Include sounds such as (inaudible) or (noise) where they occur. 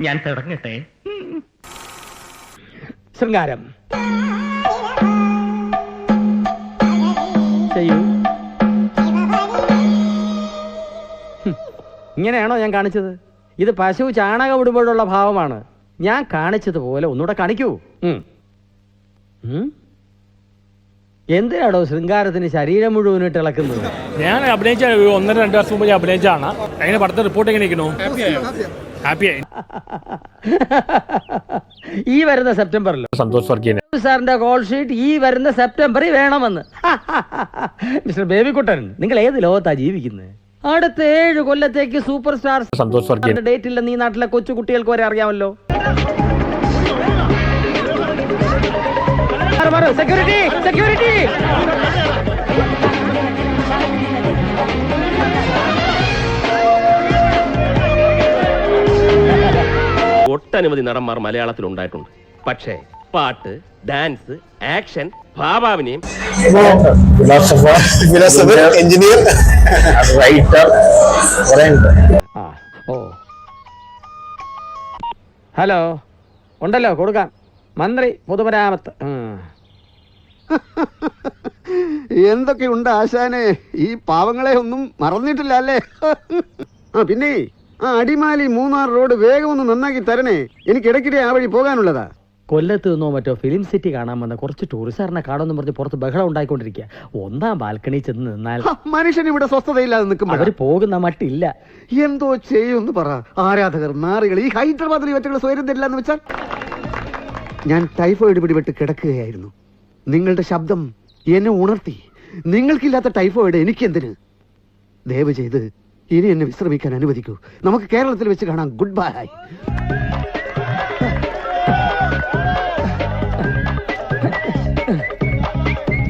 ഞാൻ തുടങ്ങട്ടെ. ശൃംഗാരം. ചെയ്യൂ. ഇങ്ങനെയാണോ ഞാൻ കാണിച്ചത്? ഇത് പശു ചാണകം ഇടുമ്പോഴുള്ള ഭാവമാണ്. ഞാൻ കാണിച്ചതുപോലെ ഒന്നുകൂടെ കാണിക്കൂ. ഉം. ഉം? എന്തിനാടോ ശൃംഗാരത്തിന് ശരീരം മുഴുവനായിട്ട് ഇളക്കുന്നത്? ഞാൻ അഭിനയിച്ച ഒന്നര രണ്ട് വർഷം മുമ്പ് ഞാൻ അഭിനയിച്ചാണ് അതിന് പടത്തെ റിപ്പോർട്ട് എങ്ങനെ ഹാപ്പിയായി (laughs) ഈ വരുന്ന സെപ്റ്റംബറിലോ? സന്തോഷ് വർഗീയന്. സാറിന്റെ കോൾ ഷീറ്റ് ഈ വരുന്ന സെപ്റ്റംബറിൽ വേണമെന്ന്. (laughs) മിസ്റ്റർ ബേബിക്കുട്ടൻ നിങ്ങൾ ഏത് ലോകത്താ ജീവിക്കുന്നത് അടുത്ത ഏഴ് കൊല്ലത്തേക്ക് സൂപ്പർ സ്റ്റാർ സന്തോഷ് വർഗീയ ഡേറ്റ് ഇല്ല നീ നാട്ടിലെ കൊച്ചു കുട്ടികൾക്ക് വരെ അറിയാമല്ലോ. സെക്യൂരിറ്റി സെക്യൂരിറ്റി ഒട്ടനവധി നടന്മാർ മലയാളത്തിൽ ഉണ്ടായിട്ടുണ്ട് പക്ഷേ പാട്ട് ഡാൻസ് ആക്ഷൻ ഭാവാവിനെയും എഞ്ചിനീയർ റൈറ്റർ ആ ഓ. ഹലോ ഉണ്ടല്ലോ കൊടുക്കാം. മന്ത്രി പൊതുമരാമത്ത് എന്തൊക്കെ എന്തൊക്കെയുണ്ട് ആശാനെ? ഈ പാവങ്ങളെ ഒന്നും മറന്നിട്ടില്ല അല്ലേ? ആ പിന്നെ ആ അടിമാലി മൂന്നാർ റോഡ് വേഗം ഒന്ന് നന്നാക്കി തരണേ. എനിക്ക് ഇടയ്ക്കിടെ ആ വഴി പോകാനുള്ളതാ. കൊല്ലത്ത് നിന്നോ മറ്റോ ഫിലിം സിറ്റി കാണാൻ വന്ന കുറച്ച് ടൂറിസ്റ്റുകാരനെ കാണുമെന്ന് പറഞ്ഞ് പുറത്ത് ബഹളം ഉണ്ടായിക്കൊണ്ടിരിക്കുക. ഒന്നാം ബാൽക്കണി ചെന്ന് നിന്നാൽ മനുഷ്യൻ ഇവിടെ സ്വസ്ഥതയില്ലാതെ നിൽക്കുമ്പോൾ അവർ പോകുന്ന മട്ടില്ല. എന്തോ ചെയ്യുമെന്ന് പറ. ആരാധകർ നാറികൾ ഈ ഹൈദരാബാദിൽ ഇവറ്റകൾ സ്വയം തരില്ല എന്ന് വെച്ചാൽ? ഞാൻ ടൈഫോയിഡ് പിടിപെട്ട് കിടക്കുകയായിരുന്നു. നിങ്ങളുടെ ശബ്ദം എന്നെ ഉണർത്തി. നിങ്ങൾക്കില്ലാത്ത ടൈഫോയിഡ് എനിക്കെന്തിന്? ദയവ് ചെയ്ത് ഇനി എന്നെ വിശ്രമിക്കാൻ അനുവദിക്കൂ. നമുക്ക് കേരളത്തിൽ വെച്ച് കാണാം. Good bye